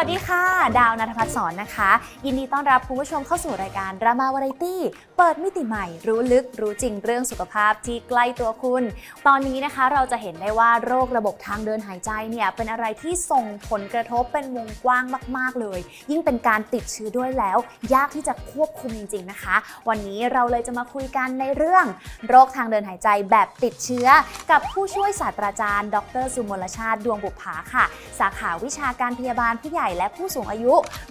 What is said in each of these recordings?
วัสดีค่ะ ดาวนัทพัฒน์สอนนะคะ ยินดีต้อนรับคุณผู้ชมเข้าสู่รายการรามาวาไรตี้ เปิดมิติใหม่ รู้ลึกรู้จริงเรื่องสุขภาพที่ใกล้ตัวคุณ ตอนนี้นะคะเราจะเห็นได้ว่าโรคระบบทางเดินหายใจเนี่ยเป็นอะไรที่ส่งผลกระทบเป็นวงกว้างมาก ๆ เลย ยิ่งเป็นการติดเชื้อด้วยแล้ว ยากที่จะควบคุมจริง ๆ นะคะ วันนี้เราเลยจะมาคุยกันในเรื่อง โรคทางเดินหายใจแบบติดเชื้อ กับผู้ช่วยศาสตราจารย์ ดรสุมลชาติดวงบุภาค่ะ สาขาวิชาการพยาบาลผู้ใหญ่และผู้สูงอายุ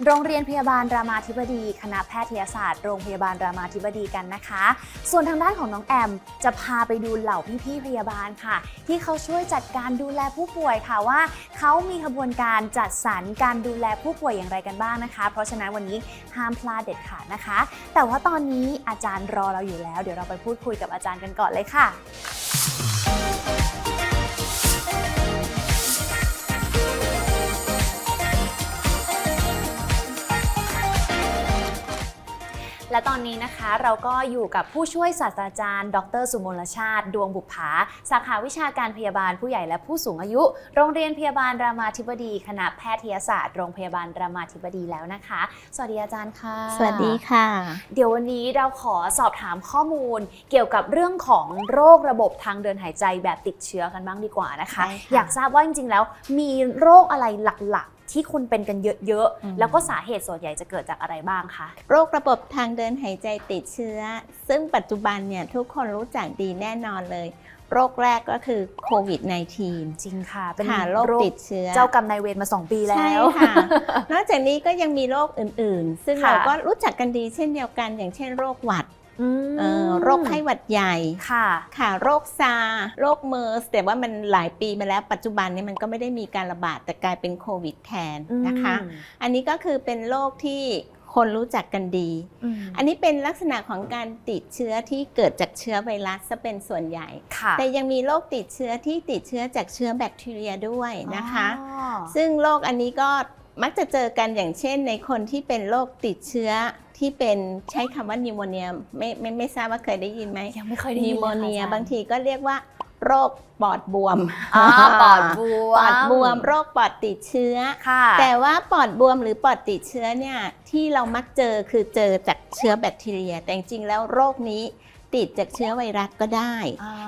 โรงเรียนพยาบาลรามาธิบดี คณะแพทยศาสตร์ โรงพยาบาลรามาธิบดีกันนะคะ ส่วนทางด้านของน้องแอม จะพาไปดูเหล่าพี่ๆพยาบาลค่ะ ที่เขาช่วยจัดการดูแลผู้ป่วยค่ะว่าเขามีขบวนการจัดสรรการดูแลผู้ป่วยอย่างไรกันบ้างนะคะ เพราะฉะนั้นวันนี้ห้ามพลาดเด็ดขาดนะคะ แต่ว่าตอนนี้อาจารย์รอเราอยู่แล้ว เดี๋ยวเราไปพูดคุยกับอาจารย์กันก่อนเลยค่ะ และตอนนี้นะคะเราก็อยู่กับผู้ช่วยศาสตราจารย์ ดร สุมลชาติ ดวงบุภาสาขาวิชาการพยาบาลผู้ใหญ่และผู้สูงอายุ โรงเรียนพยาบาลรามาธิบดี คณะแพทยศาสตร์ โรงพยาบาลรามาธิบดีแล้วนะคะ สวัสดีอาจารย์ค่ะ สวัสดีค่ะ เดี๋ยววันนี้เราขอสอบถามข้อมูล เกี่ยวกับเรื่องของโรคระบบทางเดินหายใจแบบติดเชื้อกันบ้างดีกว่านะคะใช่ค่ะอยากทราบว่าจริงๆแล้วมีโรคอะไรหลักๆ ที่คนเป็นกันเยอะอืมๆแล้วก็สาเหตุส่วนใหญ่จะเกิดจากอะไรบ้างคะโรคระบบทางเดินหายใจติดเชื้อ ซึ่งปัจจุบันเนี่ยทุกคนรู้จักดีแน่นอนเลย โรคแรกก็คือโควิด -19 จริงค่ะ เป็นค่ะโรคติดเชื้อ เจ้ากรรมนายเวรมา 2 ปีแล้ใช่วค่ะ นอกจากนี้ก็ยังมีโรคอื่นๆ ซึ่งค่ะ เราก็รู้จักกันดีเช่นเดียวกันอย่างเช่นโรคหวัดอืมเอ่อ โรคไข้หวัดใหญ่ค่ะ ค่ะ โรคซาร์โรคเมอร์สแต่ว่ามันหลายปีมาแล้วปัจจุบันนี้มันก็ไม่ได้มีการระบาดแต่กลายเป็นโควิดแทนนะคะอืมอันนี้ก็คือเป็นโรคที่คนรู้จักกันดีอืมอันนี้เป็นลักษณะของการติดเชื้อที่เกิดจากเชื้อไวรัสซะเป็นส่วนใหญ่ค่ะแต่ยังมีโรคติดเชื้อที่ติดเชื้อจากเชื้อแบคทีเรียด้วยนะคะอ๋อซึ่งโรคอันนี้ก็มักจะเจอกันอย่างเช่นในคนที่เป็นโรคติดเชื้อ ที่เป็นใช้คำว่านิโมเนียไม่ไม่ไม่ทราบว่าเคยได้ยินไหมยังไม่เคยได้ยินินโมลค่ะเนียอจรบางทีก็เรียกว่า โรคปอดบวมอ๋อปอดบวมปอดบวม โรคปอดติดเชื้อ ค่ะแต่ว่าปอดบวมหรือปอดติดเชื้อเนี่ยที่เรามักเจอคือเจอจากเชื้อแบคทีเรีย แต่จริงๆแล้วโรคนี้ ติดจากเชื้อไวรัสก็ได้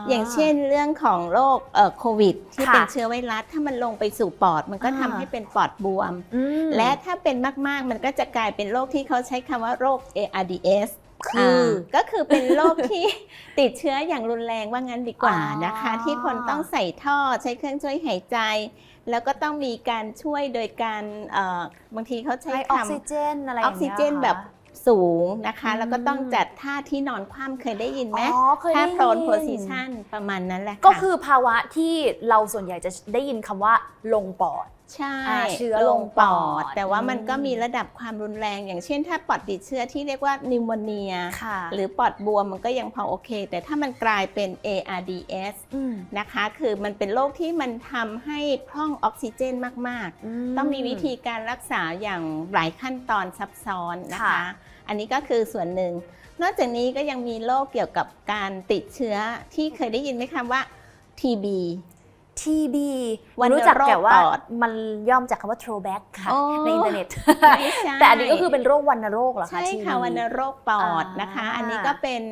อย่างเช่นเรื่องของโรคเอ่อโควิด ที่ค่ะเป็นเชื้อไวรัสถ้ามันลงไปสู่ปอด มันก็อ่าทำให้เป็นปอดบวมอืมและถ้าเป็นมากๆ มันก็จะกลายเป็นโรคที่เขาใช้คำว่าโรค ARDS คือาก็คือเป็นโรคที่ติดเชื้ออย่างรุนแรงว่างั้นดีกว่านะคะอ๋อที่คนต้องใส่ท่อใช้เครื่องช่วยหายใจ แล้วก็ต้องมีการช่วยโดยการเอ่อบางทีเขาใช้ให้อคอกซิเจนอะไรอำออย่างกซิเงี้ยเจนหรอแบบ สูงนะคะอืมแล้วก็ต้องจัดท่าที่นอนคว่ำเคยได้ยินไหมอ๋อเคยได้ท่ายินโพรนโพสิชันประมาณนั้นแหละะก็คือภาวะที่เราส่วนใหญ่จะได้ยินคำว่าลงปอด ใช่อ่าเชื้อลลงงปปออดดแต่ว่ามันอืม ก็มีระดับความรุนแรง อย่างเช่นถ้าปอดติดเชื้อที่เรียกว่านิวโมเนีย ค่ะหรือปอดบวมมันก็ยังพอโอเค แต่ถ้ามันกลายเป็น ARDS มนะคะ คือมันเป็นโรคที่มันทำให้พร่องออกซิเจนมาก ๆ ต้องมีวิธีการรักษาอย่างหลายขั้นตอนซับซ้อนนะคะค่ะ อันนี้ก็คือส่วนหนึ่ง นอกจากนี้ก็ยังมีโรคเกี่ยวกับการติดเชื้อที่เคยได้ยินไหมคำว่า TB ทีบีวัณรู้จักแต่ว่าโรคปอดมันย่อมจากคำว่า throwback ค่ะอ๋อในอินเทอร์เน็ตไม่ใช่แต่อันนี้ก็คือเป็นโรควัณโรคเหรอคะใช่ TB ค่ะวัณโรคปอดนะคะอ่าอันนี้ก็เป็น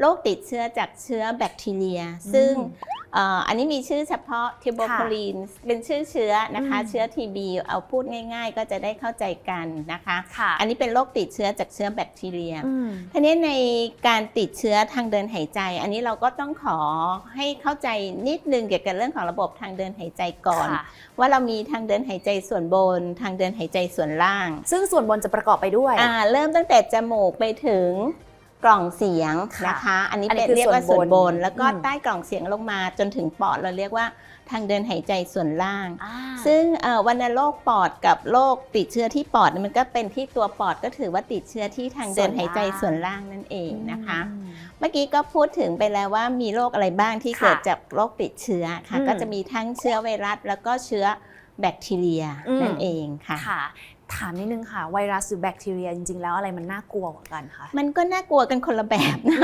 โรคติดเชื้อจากเชื้อแบคทีเรีย ซึ่งเอ่ออันนี้มีชื่อเฉพาะทิโบโคลีนเป็นชื่อเชื้อนะคะอืมเชื้อ TB เอาพูดง่าย ๆ ก็จะได้เข้าใจกันนะคะค่ะอันนี้เป็นโรคติดเชื้อจากเชื้อแบคทีเรียอืมทีนี้ในการติดเชื้อทางเดินหายใจ อันนี้เราก็ต้องขอให้เข้าใจนิดนึงเกี่ยวกับเรื่องของระบบทางเดินหายใจก่อนค่ะว่าเรามีทางเดินหายใจส่วนบน ทางเดินหายใจส่วนล่าง ซึ่งส่วนบนจะประกอบไปด้วยอ่าเริ่มตั้งแต่จมูกไปถึง กล่องเสียงค่ะนะคะ อันนี้อันนี้เป็นคือเรียกว่าส่ส่ววนนบบนนแล้วก็อืมใต้กล่องเสียงลงมาจนถึงปอดเราเรียกว่าทางเดินหายใจส่วนล่างอ่าซึ่งเอ่อวัณโรคปอดกับโรคติดเชื้อที่ปอดเนี่ยมันก็เป็นที่ตัวปอดก็ถือว่าติดเชื้อที่ทางเดินหายใจส่วนล่างนั่นเองนะคะอืมเมื่อกี้ก็พูดถึงไปแล้วว่ามีโรคอะไรบ้างที่ค่ะเกิดจากโรคติดเชื้อค่ะอืมก็จะมีทั้งเชื้อไวรัสแล้วก็เชื้อแบคทีเรียอืมนั่นเองค่ะค่ะ ถามนิดนึงค่ะ ไวรัสหรือแบคทีเรียจริงๆ แล้วอะไรมันน่ากลัวกว่ากันคะมันก็น่ากลัวกันคนละแบบนะ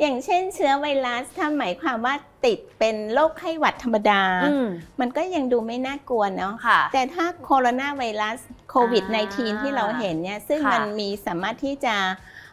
อย่างเช่นเชื้อไวรัสถ้าหมายความว่าติดเป็นโรคไข้หวัดธรรมดาอืมมันก็ยังดูไม่น่ากลัวเนาะค่ะแต่ถ้าโคโรนาไวรัสโควิดอ่า -19 ที่เราเห็นเนี่ย ซึ่งค่ะมันมีสามารถที่จะ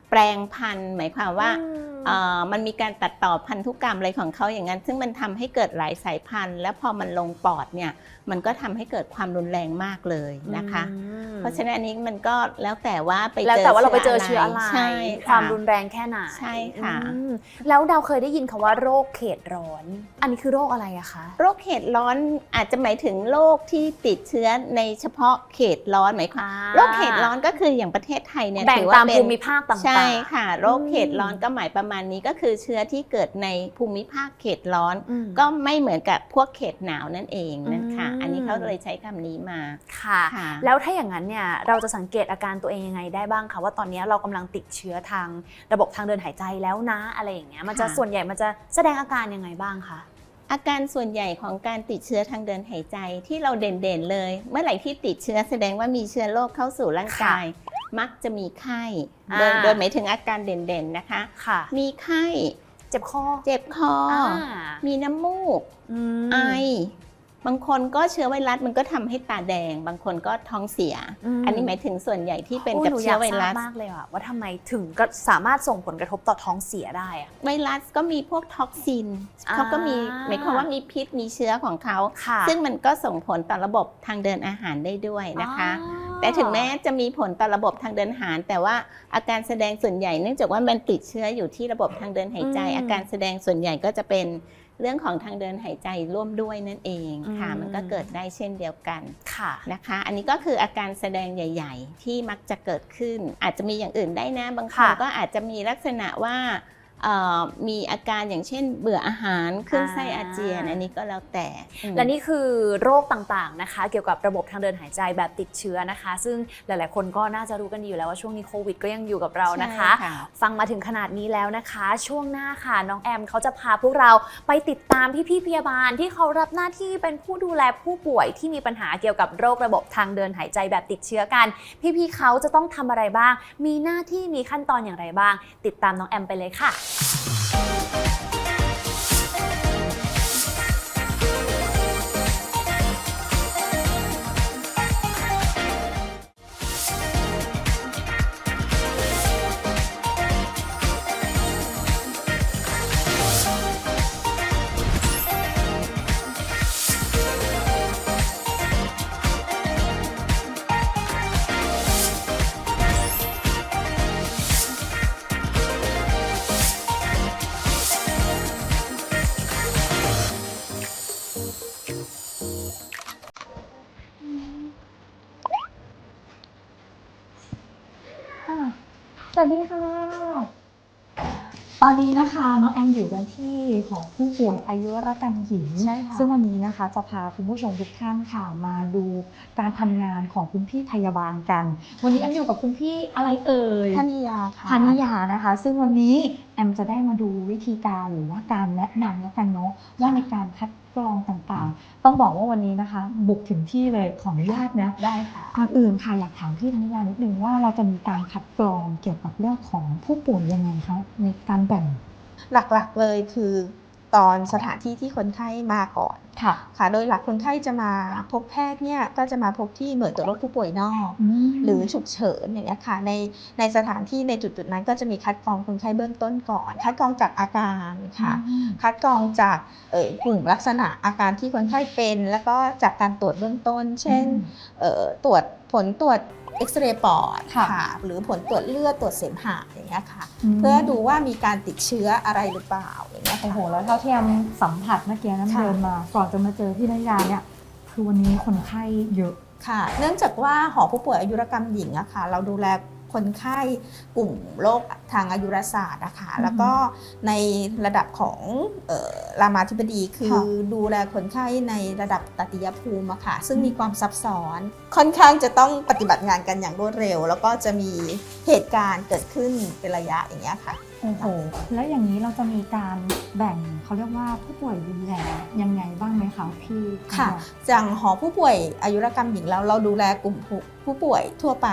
แปลงพันธุ์หมายความว่าอื มเอ่อมันมีการตัดต่อพันธุกรรมอะไรของเขาอย่างนั้น ซึ่งมันทำให้เกิดหลายสายพันธุ์ แล้วพอมันลงปอดเนี่ยมันก็ทำให้เกิดความรุนแรงมากเลยนะคะอืมเพราะฉะนั้นอันนี้มันก็แล้วแต่ว่าไปแล้วเจอแต่ว่าเราไปเจอเชื้ออะไรใช่ความะรุนแรงแค่ไหนใช่ค่ะอืมแล้วดาวเคยได้ยินคำว่าโรคเขตร้อน อันนี้คือโรคอะไรอะคะโรคเขตร้อนอาจจะหมายถึงโรคที่ติดเชื้อในเฉพาะเขตร้อนหมายความอ่าโรคเขตร้อนก็คืออย่างประเทศไทยเนี่ยแบ่งถือว่าตามเป็นภูมิภาคต่างๆใช่ค่ะ โรคเขตร้อนอืมก็หมายประมาณนี้ก็คือเชื้อที่เกิดในภูมิภาคเขตร้อนอืมก็ไม่เหมือนกับพวกเขตหนาวนั่นเองนะคะอืมอันนี้เขาเลยใช้คำนี้มาค่ะค่ะ แล้วถ้าอย่างนั้นเนี่ยเราจะสังเกตอาการตัวเองยังไงได้บ้างคะว่าตอนนี้เรากำลังติดเชื้อทางระบบทางเดินหายใจแล้วนะอะไรอย่างเงี้ยมันจะค่ะส่วนใหญ่มันจะแสดงอาการยังไงบ้างคะอาการส่วนใหญ่ของการติดเชื้อทางเดินหายใจที่เราเด่นๆเลย เมื่อไหร่ที่ติดเชื้อแสดงว่ามีเชื้อโรคเข้าสู่ร่างกาย มักจะมีไข้โดยอ่า โดยหมายถึงอาการเด่นๆนะคะ ค่ะ มีไข้เจ็บคอเจ็บคอออ่ามีน้ำมูก อืมไอ บางคนก็เชื้อไวรัสมันก็ทำให้ตาแดง บางคนก็ท้องเสียมอันนี้หมายถึงส่วนใหญ่ที่เป็นโยกับหนูเชื้อไวยากทรัราบสมากเลยอะว่าทำไมถึงก็สามารถส่งผลกระทบต่อท้องเสียได้อะไวรัสก็มีพวกท็อกซินอ่าเขาก็มีหมายความว่ามีพิษมีเชื้อของเขาค่ะซึ่งมันก็ส่งผลต่อระบบทางเดินอาหารได้ด้วยนะคะอ๋อแต่ถึงแม้จะมีผลต่อระบบทางเดินอาหาร แต่ว่าอาการแสดงส่วนใหญ่เนื่องจากว่ามันติดเชื้ออยู่ที่ระบบทางเดินหายใจอืมอาการแสดงส่วนใหญ่ก็จะเป็น เรื่องของทางเดินหายใจร่วมด้วยนั่นเองค่ะอืมมันก็เกิดได้เช่นเดียวกันค่ะนะคะ อันนี้ก็คืออาการแสดงใหญ่ ๆ ที่มักจะเกิดขึ้น อาจจะมีอย่างอื่นได้นะบางคนค่ะก็อาจจะมีลักษณะว่าเอ่อ มีอาการอย่างเช่น เบื่ออาหารคลื่นไส้อาเจียนอันนี้ก็แล้วแต่อืมและนี่คือโรคต่างๆนะคะ เกี่ยวกับระบบทางเดินหายใจแบบติดเชื้อนะคะ ซึ่งหลายๆ คนก็น่าจะรู้กันดีอยู่แล้วว่าช่วงนี้โควิดก็ยังอยู่กับเรานะคะใช่ฟังมาถึงขนาดนี้แล้วนะคะ ช่วงหน้าค่ะน้องแอมเขาจะพาพวกเราไปติดตามพี่ๆพยาบาลที่เขารับหน้าที่เป็นผู้ดูแลผู้ป่วยที่มีปัญหาเกี่ยวกับโรคระบบทางเดินหายใจแบบติดเชื้อกัน พี่ๆเขาจะต้องทำอะไรบ้าง มีหน้าที่มีขั้นตอนอย่างไรบ้าง ติดตามน้องแอมไปเลยค่ะ ค่ะ สวัสดีค่ะ ตอนนี้นะคะน้องแอมอยู่กันที่ของผู้ป่วยอายุรกรรมหญิง ใช่ค่ะ ซึ่งวันนี้นะคะจะพาคุณผู้ชมทุกท่านค่ะมาดูการทำงานของคุณพี่พยาบาลกัน วันนี้แอมอยู่กับคุณพี่อะไรเอ่ย ธนิยาค่ะ พานิยานะคะ ซึ่งวันนี้ แอมจะได้มาดูวิธีการหรือว่าการแนะนำแล้วกันเนาะว่าในการคัดกรองต่างๆ ต้องบอกว่าวันนี้นะคะ บุกถึงที่เลยขออนุญาตนะได้ค่ะก่อนอื่นค่ะอยากถามพี่ธนิยานิดนึงว่าเราจะมีการคัดกรองเกี่ยวกับเรื่องของผู้ป่วยยังไงคะในการแบ่งหลักๆเลยคือ ตอนสถานที่ที่คนไข้มาก่อนค่ะ ค่ะ โดยหลักคนไข้จะมาพบแพทย์เนี่ยก็จะมาพบที่หน่วยตรวจโรคผู้ป่วยนอก หรือฉุกเฉินอย่างเงี้ยค่ะในในสถานที่ในจุดๆนั้น ก็จะมีคัดกรองคนไข้เบื้องต้นก่อน คัดกรองจากอาการค่ะ คัดกรองจากเอ่อกลุ่มลักษณะอาการที่คนไข้เป็น แล้วก็จากการตรวจเบื้องต้น เช่นเอ่อตรวจผลตรวจ เอ็กซเรย์ปอดค่ะค่ะหรือผลตรวจเลือดตรวจเสมหะอย่างเงี้ยค่ะมเพื่อดูว่ามีการติดเชื้ออะไรหรือเปล่าอย่างเงี้ยโอ้ค่ะโห แล้วเท่าที่แอมสัมผัสเมื่อกี้นั้นค่ะเดินมาก่อนจะมาเจอพี่ธนิยาเนี่ยคือวันนี้คนไข้เยอะค่ะ เนื่องจากว่าหอผู้ป่วยอายุรกรรมหญิงอะค่ะ เราดูแล คนไข้กลุ่มโรคทางอายุรศาสตร์นะคะอือฮึแล้วก็ในระดับของเอ่อรามาธิบดีคือค่ะดูแลคนไข้ในระดับตติยภูมิอะค่ะซึ่งมีความซับซ้อน ค่อนข้างจะต้องปฏิบัติงานกันอย่างรวดเร็ว แล้วก็จะมีเหตุการณ์เกิดขึ้นเป็นระยะอย่างเงี้ยค่ะ โอ้โห แล้วอย่างนี้เราจะมีการแบ่งเขาเรียกว่าผู้ป่วยดูแลยังไงบ้างไหมคะพี่ค่ะ จากหอผู้ป่วยอายุรกรรมหญิงแล้วเราดูแลกลุ่มผู้ผู้ป่วยทั่วไป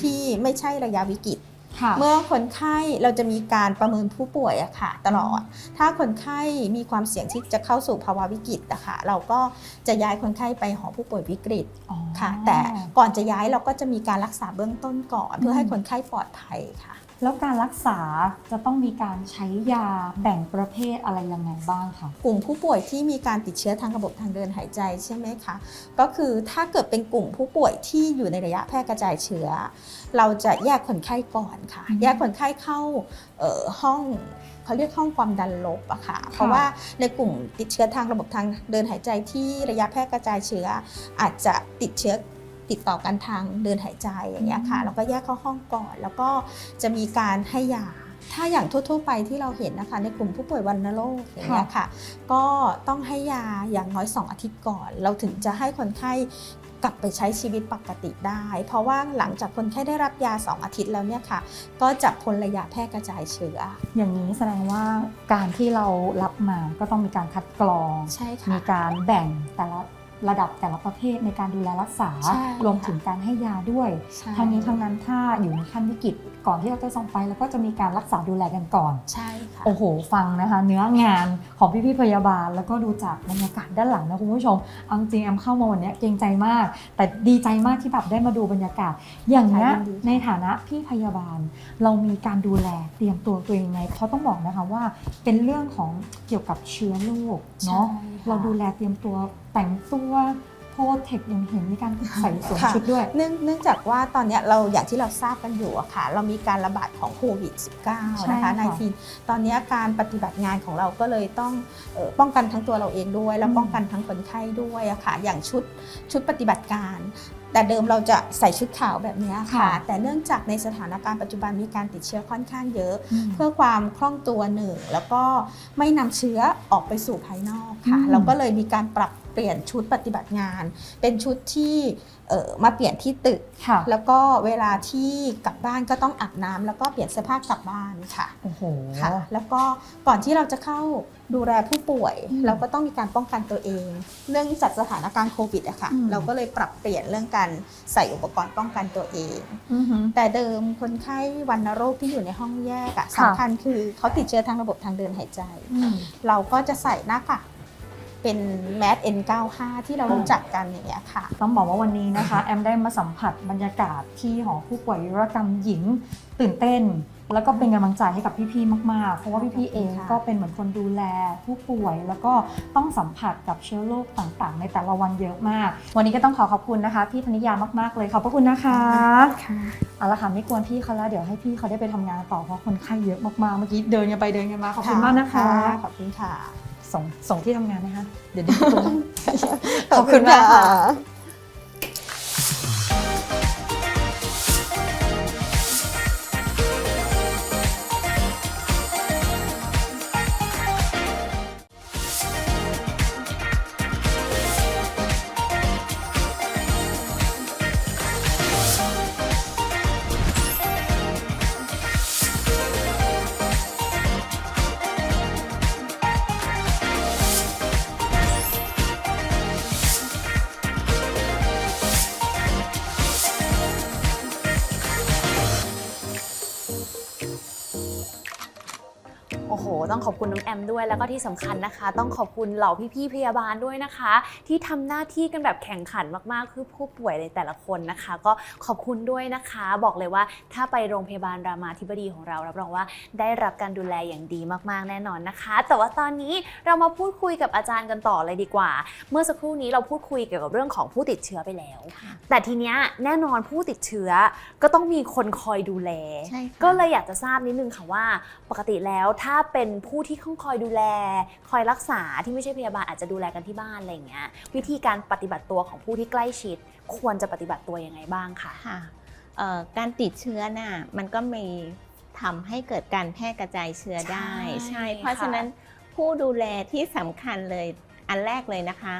ที่ไม่ใช่ระยะวิกฤตค่ะเมื่อคนไข้เราจะมีการประเมินผู้ป่วยอะค่ะ ตลอด ถ้าคนไข้มีความเสี่ยงที่จะเข้าสู่ภาวะวิกฤตอะค่ะเราก็จะย้ายคนไข้ไปหอผู้ป่วยวิกฤตอ๋อค่ะ แต่ก่อนจะย้ายเราก็จะมีการรักษาเบื้องต้นก่อน เพื่อให้คนไข้ปลอดภัยค่ะ แล้วการรักษาจะต้องมีการใช้ยาแบ่งประเภทอะไรยังไงบ้างคะกลุ่มผู้ป่วยที่มีการติดเชื้อทางระบบทางเดินหายใจใช่ไหมคะก็คือถ้าเกิดเป็นกลุ่มผู้ป่วยที่อยู่ในระยะแพร่กระจายเชื้อ เราจะแยกคนไข้ก่อนค่ะ แยกคนไข้เข้าเอ่อห้องเขาเรียกห้องความดันลบอะค่ะ เพราะว่าในกลุ่มติดเชื้อทางระบบทางเดินหายใจที่ระยะแพร่กระจายเชื้อ อาจจะติดเชื้อ ติดต่อกันทางเดินหายใจอย่างเงี้ยค่ะแล้วก็แยกเข้าห้องก่อน แล้วก็จะมีการให้ยาถ้าอย่างทั่ว ๆ ไปที่เราเห็นนะคะ ในกลุ่มผู้ป่วยวัณโรคอย่างเงี้ยค่ะ ก็ต้องให้ยาอย่างน้อย 2 อาทิตย์ก่อน เราถึงจะให้คนไข้กลับไปใช้ชีวิตปกติได้ เพราะว่าหลังจากคนไข้ได้รับยา 2 อาทิตย์แล้วเนี่ยค่ะ ก็จะพ้นระยะแพร่กระจายเชื้อ อย่างนี้แสดงว่าการที่เรารับมาก็ต้องมีการคัดกรองใช่ค่ะมีการแบ่งแต่ละ ระดับแต่ละประเภทในการดูแลรักษาใช่รวมถึงการให้ยาด้วยใช่ทั้งนี้ทั้งนั้นถ้าอยู่ในขั้นวิกฤตก่อนที่เราจะส่งไปแล้วก็จะมีการรักษาดูแลกันก่อนใช่ค่ะโอ้โห ฟังนะคะ เนื้องานของพี่ๆพยาบาล แล้วก็ดูจากบรรยากาศด้านหลังนะคุณผู้ชมเอาจริงแอมเข้ามาวันเนี้ยเกรงใจมาก แต่ดีใจมากที่แบบได้มาดูบรรยากาศ อย่างเนี้ยค่ะยินดีค่ะในฐานะพี่พยาบาล เรามีการดูแลเตรียมตัวตัวเองไหมเพราะต้องบอกนะคะว่าเป็นเรื่องของเกี่ยวกับเชื้อโรคเนาะใช่ค่ะเราดูแลเตรียมตัวแต่งตัว โพเทคอย่างเห็นมีการใส่สวมค่ะชุดด้วยเนื่องเนื่องจากว่าตอนเนี้ยเราอย่างที่เราทราบกันอยู่อะค่ะ เรามีการระบาดของโควิด -19 ใช่นะคะค่ะในทีตอนเนี้ยการปฏิบัติงานของเราก็เลยต้องเอ่อป้องกันทั้งตัวเราเองด้วย แล้วอืมป้องกันทั้งคนไข้ด้วยอะค่ะ อย่างชุดชุดปฏิบัติการ แต่เดิมเราจะใส่ชุดขาวแบบเนี้ยค่ะ แต่เนื่องจากในสถานการณ์ปัจจุบันมีการติดเชื้อค่อนข้างเยอะอืมเพื่อความคล่องตัวหนึ่งแล้วก็ไม่นำเชื้อออกไปสู่ภายนอกค่ะอืมเราก็เลยมีการปรับเปลี่ยนชุดปฏิบัติงาน เป็นชุดที่เอ่อมาเปลี่ยนที่ตึกค่ะแล้วก็เวลาที่กลับบ้านก็ต้องอาบน้ำแล้วก็เปลี่ยนเสื้อผ้ากลับบ้านค่ะโอ้โหค่ะ แล้วก็ก่อนที่เราจะเข้าดูแลผู้ป่วยอืมเราก็ต้องมีการป้องกันตัวเองเนื่องจากสถานการณ์โควิดอะค่ะอืมเราก็เลยปรับเปลี่ยนเรื่องการใส่อุปกรณ์ป้องกันตัวเองอือหือแต่เดิมคนไข้วันโรคที่อยู่ในห้องแยกอะค่ะสำคัญคือเขาติดเชื้อทางระบบทางเดินหายใจอืมเราก็จะใส่หน้ากาก เป็นแมส N95 ที่เรารู้จักกันอย่างเงี้ยค่ะ ต้องบอกว่าวันนี้นะคะ แอมได้มาสัมผัสบรรยากาศที่หอผู้ป่วยยุรกรรมหญิงตื่นเต้น แล้วก็เป็นกำลังใจให้กับพี่ๆมากๆ เพราะว่าพี่ๆเองค่ะก็เป็นเหมือนคนดูแลผู้ป่วย แล้วก็ต้องสัมผัสกับเชื้อโรคต่างๆ ในแต่ละวันเยอะมาก วันนี้ก็ต้องขอขอบคุณนะคะพี่ธนิยามากๆเลยขอบพระคุณนะคะเอาละค่ะไม่กวนพี่เขาแล้วเดี๋ยวให้พี่เขาได้ไปทำงานต่อเพราะคนไข้เยอะมากๆเมื่อกี้เดินกันไปเดินกันมาขอบคุณมากนะคะขอบคุณค่ะ ส่งส่งที่ทำงานนะคะเดี๋ยวเดินตรง ขอบคุณมากค่ะ คุณน้องแอมด้วยแล้วก็ที่สำคัญนะคะ ต้องขอบคุณเหล่าพี่ๆพยาบาลด้วยนะคะ ที่ทำหน้าที่กันแบบแข่งขันมากๆคือผู้ป่วยในแต่ละคนนะคะ ก็ขอบคุณด้วยนะคะ บอกเลยว่าถ้าไปโรงพยาบาลรามาธิบดีของเรารับรองว่า ได้รับการดูแลอย่างดีมากๆแน่นอนนะคะ แต่ว่าตอนนี้เรามาพูดคุยกับอาจารย์กันต่อเลยดีกว่า เมื่อสักครู่นี้เราพูดคุยเกี่ยวกับเรื่องของผู้ติดเชื้อไปแล้ว แต่ทีเนี้ยแน่นอนผู้ติดเชื้อก็ต้องมีคนคอยดูแลใช่ค่ะก็เลยอยากจะทราบนิดนึงค่ะว่า ปกติแล้วถ้าเป็นผู้ที่ต้องคอยดูแล คอยรักษาที่ไม่ใช่พยาบาลอาจจะดูแลกันที่บ้านอะไรอย่างเงี้ยวิธีการปฏิบัติตัวของผู้ที่ใกล้ชิด ควรจะปฏิบัติตัวยังไงบ้างคะค่ะเอ่อการติดเชื้อน่ะมันก็มีทำให้เกิดการแพร่กระจายเชื้อได้ใช่ใช่เพราะค่ะฉะนั้นผู้ดูแลที่สำคัญเลยอันแรกเลยนะคะ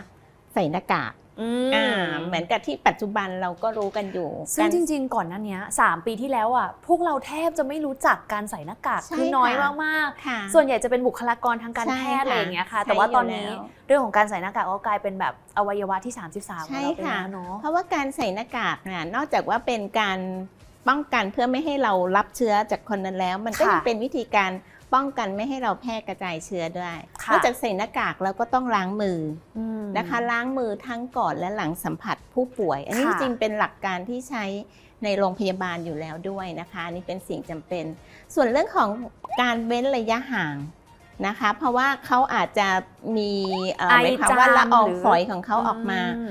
ใส่หน้ากาก อืมอ่าเหมือนกับที่ปัจจุบันเราก็รู้กันอยู่ ซึ่งการจริง ๆ ก่อนหน้าเนี้ยสามปีที่แล้วอะพวกเราแทบจะไม่รู้จักการใส่หน้ากากใช่คือน้อยค่ะมากค่ะๆส่วนใหญ่จะเป็นบุคลากรทางการใช่แพทย์อะไรอย่างเงี้ยค่ะใช่แต่ว่าตอนนี้อยู่แล้วเรื่องของการใส่หน้ากากก็กลายเป็นแบบอวัยวะที่ 33ของใช่เราไปค่ะแล้วเนาะเพราะว่าการใส่หน้ากากเนี่ยนอกจากว่าเป็นการป้องกันเพื่อไม่ให้เรารับเชื้อจากคนนั้นแล้ว มันก็ค่ะยังเป็นวิธีการ ป้องกันไม่ให้เราแพร่กระจายเชื้อด้วยค่ะนอกจากใส่หน้ากากเราก็ต้องล้างมืออืมอนะคะ ล้างมือทั้งก่อนและหลังสัมผัสผู้ป่วย อันนี้ค่ะจริงๆเป็นหลักการที่ใช้ในโรงพยาบาลอยู่แล้วด้วยนะคะอันนี่เป็นสิ่งจำเป็น ส่วนเรื่องของการเว้นระยะห่างนะคะ เพราะว่าเขาอาจจะมีเอ่อไอหมายความว่าจามละอองหรือฝอยของเขาออกมาม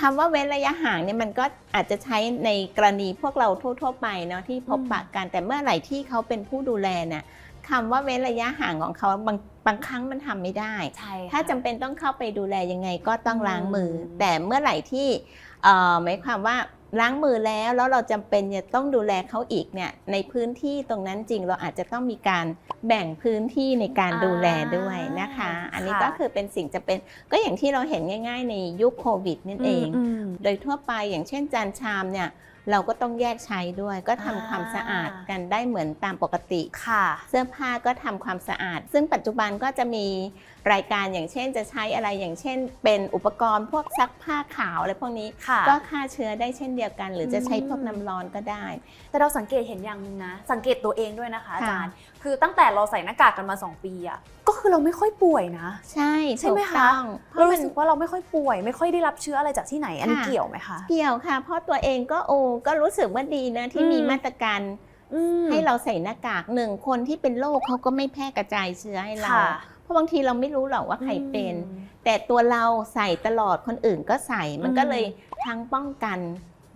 คำว่าเว้นระยะห่างเนี่ยมันก็อาจจะใช้ในกรณีพวกเราทั่ว ๆ ไปเนาะที่พบอืมปะกันแต่เมื่อไหร่ที่เขาเป็นผู้ดูแลเนี่ย คำว่าเว้นระยะห่างของเขาบางบางครั้งมันทำไม่ได้ใช่ค่ะถ้าจำเป็นต้องเข้าไปดูแลยังไงก็ต้องล้างมืออมแต่เมื่อไหร่ที่เอ่อหมายความว่าล้างมือแล้วแล้วเราจำเป็นจะต้องดูแลเขาอีกเนี่ยในพื้นที่ตรงนั้นจริงเราอาจจะต้องมีการแบ่งพื้นที่ในการดูแลด้วยนะคะ อันนี้ก็คือเป็นสิ่งจะเป็นก็อย่างที่เราเห็นง่าย ๆ ในยุคโควิดนั่นเองมโดยทั่วไปอย่างเช่นจานชามเนี่ย เราก็ต้องแยกใช้ด้วย ก็ทำอ่าความสะอาดกันได้เหมือนตามปกติ ค่ะ เสื้อผ้าก็ทำความสะอาด ซึ่งปัจจุบันก็จะมีรายการอย่างเช่นจะใช้อะไรอย่างเช่น เป็นอุปกรณ์พวกซักผ้าขาวอะไรพวกนี้ ค่ะ ก็ฆ่าเชื้อได้เช่นเดียวกัน หรือจะใช้อืมพวกน้ำร้อนก็ได้ แต่เราสังเกตเห็นอย่างหนึงนะ สังเกตตัวเองด้วยนะคะอาค่ะจารย์คือตั้งแต่เราใส่หน้ากากกันมา 2 ปีอะก็คือเราไม่ค่อยป่วยนะ ใช่ใช่ไหมถูกคะต้องเพเราราะมัรู้นสึกว่าเราไม่ค่อยป่วย ไม่ค่อยได้รับเชื้ออะไรจากที่ไหนอันนี้ค่ะเกี่ยวไหมคะเกี่ยวค่ะ เพราะตัวเองก็โอ้ก็รู้สึกว่าดีนะที่อืมมีมาตรการอืม ให้เราใส่หน้ากากหนึ่งคนที่เป็นโรคเขาก็ไม่แพร่กระจายเชื้อให้เรา ค่ะ เพราะบางทีเราไม่รู้หรอกว่าใครเป็น แต่ตัวเราใส่ตลอดคนอื่นก็ใส่มันก็เลยทั้งป้องกัน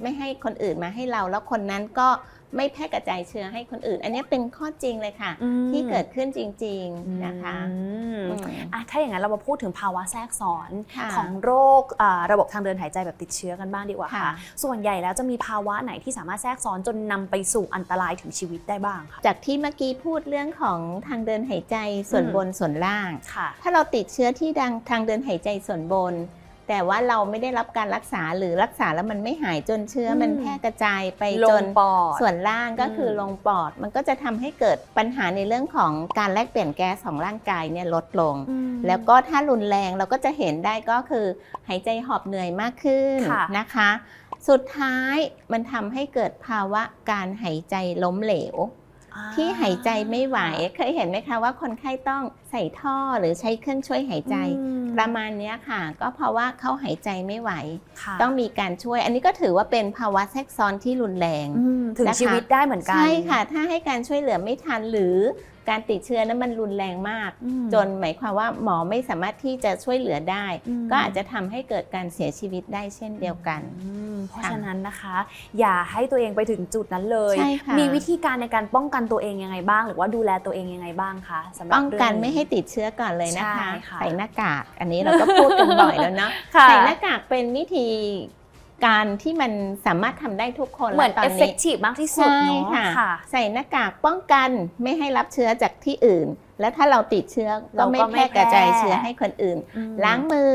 ไม่ให้คนอื่นมาให้เรา แล้วคนนั้นก็ไม่แพร่กระจายเชื้อให้คนอื่น อันนี้เป็นข้อจริงเลยค่ะอืมที่เกิดขึ้นจริง ๆนะคะอืมอืมอะถ้าอย่างนั้นเรามาพูดถึงภาวะแทรกซ้อนค่ะของโรคอ่าระบบทางเดินหายใจแบบติดเชื้อกันบ้างดีกว่าค่ะค่ะ ส่วนใหญ่แล้วจะมีภาวะไหนที่สามารถแทรกซ้อนจนนำไปสู่อันตรายถึงชีวิตได้บ้างคะจากที่เมื่อกี้พูดเรื่องของทางเดินหายใจส่วนอืมบนส่วนล่างค่ะถ้าเราติดเชื้อที่ดังทางเดินหายใจส่วนบน แต่ว่าเราไม่ได้รับการรักษาหรือรักษาแล้วมันไม่หายจนเชื้ออมมันแพร่กระจายไปลจงนปอดส่วนล่างก็คือมลงปอด มันก็จะทำให้เกิดปัญหาในเรื่องของการแลกเปลี่ยนแก๊สของร่างกายเนี่ยลดลงอืมแล้วก็ถ้ารุนแรงเราก็จะเห็นได้ก็คือหายใจหอบเหนื่อยมากขึ้นค่ะนะคะ สุดท้ายมันทำให้เกิดภาวะการหายใจล้มเหลวอ่า ที่หายใจไม่ไหวเคยเห็นไหมคะว่าคนไข้ต้องใส่ท่อหรือใช้เครื่องช่วยหายใจอืมประมาณเนี้ยค่ะ ก็เพราะว่าเขาหายใจไม่ไหวค่ะต้องมีการช่วย อันนี้ก็ถือว่าเป็นภาวะแทรกซ้อนที่รุนแรงอืมถึงนะคะชีวิตได้เหมือนกันใช่ค่ะ ถ้าให้การช่วยเหลือไม่ทันหรือ การติดเชื้อนั้นมันรุนแรงมากอืมจนหมายความว่าหมอไม่สามารถที่จะช่วยเหลือได้อืมก็อาจจะทำให้เกิดการเสียชีวิตได้เช่นเดียวกันอืมเพราะค่ะฉะนั้นนะคะ อย่าให้ตัวเองไปถึงจุดนั้นเลยใช่ค่ะมีวิธีการในการป้องกันตัวเองยังไงบ้าง หรือว่าดูแลตัวเองยังไงบ้างคะสำหรับป้องกันเรื่ไม่ให้ติดเชื้อก่อนเลยนะคะใช่ค่ะใส่หน้ากาก อันนี้เราก็พูดกันบ่อยแล้วเนาะค่ะใส่หน้ากากเป็นวิธี การที่มันสามารถทำได้ทุกคนเหมือนแล้วตเออนฟเฟนี้กตีฟมากที่สุดใช่เนาะค่ะค่ะใส่หน้ากากป้องกันไม่ให้รับเชื้อจากที่อื่น แล้วถ้าเราติดเชื้อก็เราก็ไม่ไม่แพร่กระจายแพร่เชื้อให้คนอื่นอืมล้างมือ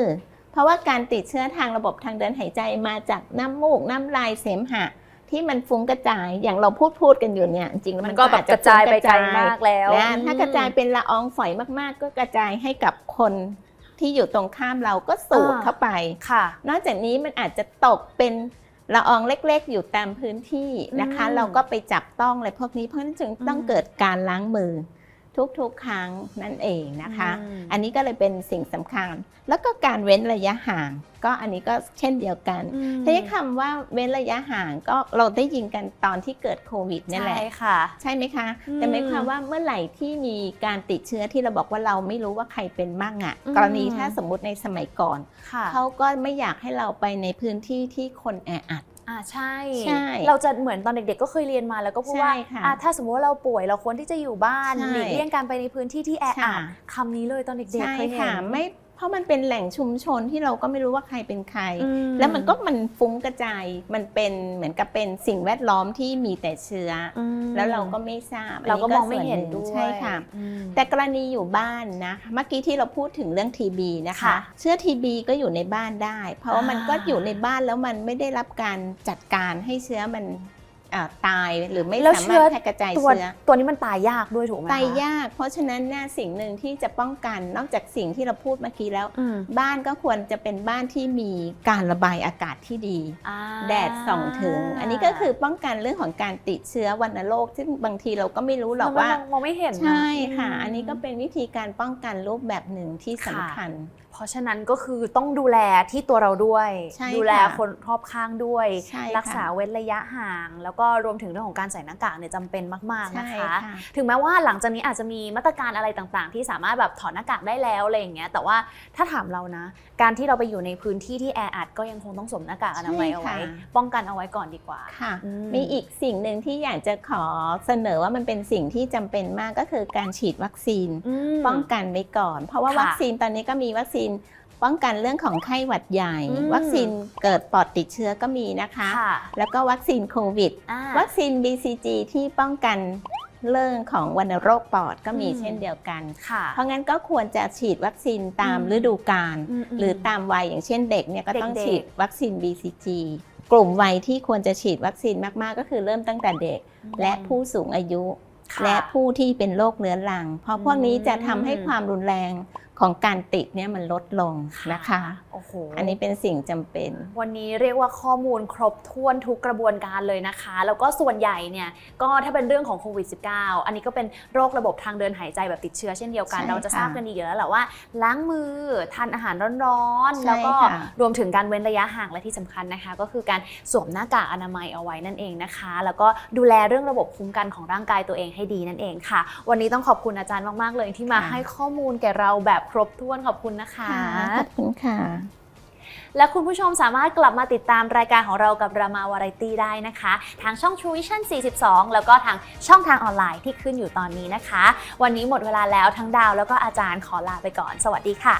เพราะว่าการติดเชื้อทางระบบทางเดินหายใจมาจากน้ำมูกน้ำลายเสมหะที่มันฟุ้งกระจายอย่างเราพูดพูดกันอยู่เนี่ยจริงๆแล้วมัมันนก็ก็แบบอาจกจะระจายไปไกลฟุ้งมากแล้วนะอืมถ้ากระจายเป็นละอองฝอยมากๆ ก็กระจายให้กับคน ที่อยู่ตรงข้ามเราก็สูดอ่าเข้าไป ค่ะ นอกจากนี้มันอาจจะตกเป็นละอองเล็กๆ อยู่ตามพื้นที่นะคะอืมเราก็ไปจับต้องอะไรพวกนี้เพราะฉะนั้นจึงต้องอืมเกิดการล้างมือ ทุกๆ ครั้งนั่นเองนะคะ อืม อันนี้ก็เลยเป็นสิ่งสำคัญ แล้วก็การเว้นระยะห่าง ก็อันนี้ก็เช่นเดียวกันอืมทีนี้คำว่าเว้นระยะห่างก็เราได้ยินกันตอนที่เกิดโควิดนี่แหละ ใช่ค่ะ ใช่ไหมคะ อืมแต่หมายความว่าเมื่อไหร่ที่มีการติดเชื้อที่เราบอกว่าเราไม่รู้ว่าใครเป็นบ้างอะอืม กรณีถ้าสมมุติในสมัยก่อน ค่ะ เขาก็ไม่อยากให้เราไปในพื้นที่ที่คนแออัด อ่าใช่ ใช่เราจะเหมือนตอนเด็กๆ ก็เคยเรียนมาแล้วก็พูดว่าใช่ค่ะอะถ้าสมมติว่าเราป่วยเราควรที่จะอยู่บ้านใช่หลีกเลี่ยงการไปในพื้นที่ที่แออัดค่ะ คำนี้เลยตอนเด็กใช่ๆเคยเห็นค่ะไม่ เพราะมันเป็นแหล่งชุมชนที่เราก็ไม่รู้ว่าใครเป็นใครอืแล้วมันก็มันฟุ้งกระจาย มันเป็นเหมือนกับเป็นสิ่งแวดล้อมที่มีแต่เชื้อออืมแล้วเราก็ไม่ทราบ เราก็มองไม่ส่วเห็นงด้วยใช่ค่ะอืมแต่กรณีอยู่บ้านนะ เมื่อกี้ที่เราพูดถึงเรื่องทีบีนะคะค่ะเชื้อทีบีก็อยู่ในบ้านได้ เพราะว่ามันอ่าก็อยู่ในบ้านแล้วมันไม่ได้รับการจัดการให้เชื้อมัน อ่าตายหรือไม่แล้วสาเชื้มารอถแพร่กระจายตัวเชื้อ ตัวนี้มันตายยากด้วยถูกไหมคะตายยาก เพราะฉะนั้นเนี่ยสิ่งหนึ่งที่จะป้องกันนอกจากสิ่งที่เราพูดเมื่อกี้แล้ว อืมบ้านก็ควรจะเป็นบ้านที่มีการระบายอากาศที่ดี อ่า แดดส่องถึง อันนี้ก็คือป้องกันเรื่องของการติดเชื้อวัณโรค ซึ่งบางทีเราก็ไม่รู้หรอกว่ามันมองไม่เห็นนะใช่ค่ะมอันนี้ก็เป็นวิธีการป้องกันรูปแบบหนึ่งที่สำคัญ เพราะฉะนั้นก็คือต้องดูแลที่ตัวเราด้วยใช่ดูแลค่ะคนรอบข้างด้วยใช่ค่ะรักษาเว้นระยะห่าง แล้วก็รวมถึงเรื่องของการใส่หน้ากากเนี่ยจำเป็นมากๆใช่นะคะค่ะถึงแม้ว่าหลังจากนี้อาจจะมีมาตรการอะไรต่างๆ ที่สามารถแบบถอดหน้ากากได้แล้วอะไรอย่างเงี้ยแต่ว่าถ้าถามเรานะ การที่เราไปอยู่ในพื้นที่ที่แออัดก็ยังคงต้องสวมหน้ากากอนามัยเอาไว้ใช่ค่ะป้องกันเอาไว้ก่อนดีกว่าค่ะอืมมีอีกสิ่งหนึ่งที่อยากจะขอเสนอว่ามันเป็นสิ่งที่จำเป็นมากก็คือการฉีดวัคซีนอืมป้องกันไว้ก่อน เพราะว่าค่ะวัคซีนตอนนี้ก็มีวัคซีนป้องกันเรื่องของไข้หวัดใหญ่ อืม วัคซีนเกิดปอดติดเชื้อก็มีนะคะ ค่ะแล้วก็วัคซีนโควิด อ่า วัคซีน BCG ที่ป้องกันเรื่องของวัณโรคปอดก็มีอืม เช่นเดียวกัน ค่ะ เพราะงั้นก็ควรจะฉีดวัคซีนตามอืม ฤดูกาลมๆหรือตามวัยอย่างเช่นเด็กเนี่ยก็ต้องเด็กๆ ฉีดวัคซีน BCG กลุ่มวัยที่ควรจะฉีดวัคซีนมาก ๆ ก็คือเริ่มตั้งแต่เด็ก และผู้สูงอายุ ค่ะและผู้ที่เป็นโรคเรื้อรัง เพราะพวกนี้จะทำให้อืมความรุนแรง ของการติดเนี่ยมันลดลงนะคะโอ้โหอันนี้เป็นสิ่งจำเป็น วันนี้เรียกว่าข้อมูลครบถ้วนทุกกระบวนการเลยนะคะ แล้วก็ส่วนใหญ่เนี่ยก็ถ้าเป็นเรื่องของโควิด -19 อันนี้ก็เป็นโรคระบบทางเดินหายใจแบบติดเชื้อเช่นเดียวกันใช่เราจะค่ะทราบกันดีอยู่แล้วแหละว่า ล้างมือทานอาหารร้อนๆใช่แล้วก็ค่ะรวมถึงการเว้นระยะห่างและที่สำคัญนะคะ ก็คือการสวมหน้ากากอนามัยเอาไว้นั่นเองนะคะ แล้วก็ดูแลเรื่องระบบคุ้มกันของร่างกายตัวเองให้ดีนั่นเองค่ะ วันนี้ต้องขอบคุณอาจารย์มากๆเลยที่มาให้ข้อมูลแก่เราแบบครบถ้วนขอบคุณนะคะขอบคุณค่ะ และคุณผู้ชมสามารถกลับมาติดตามรายการของเรากับรามาวาไรตี้ได้นะคะ ทางช่อง True Vision 42 แล้วก็ทางช่องทางออนไลน์ที่ขึ้นอยู่ตอนนี้นะคะ วันนี้หมดเวลาแล้วทั้งดาวแล้วก็อาจารย์ขอลาไปก่อน สวัสดีค่ะ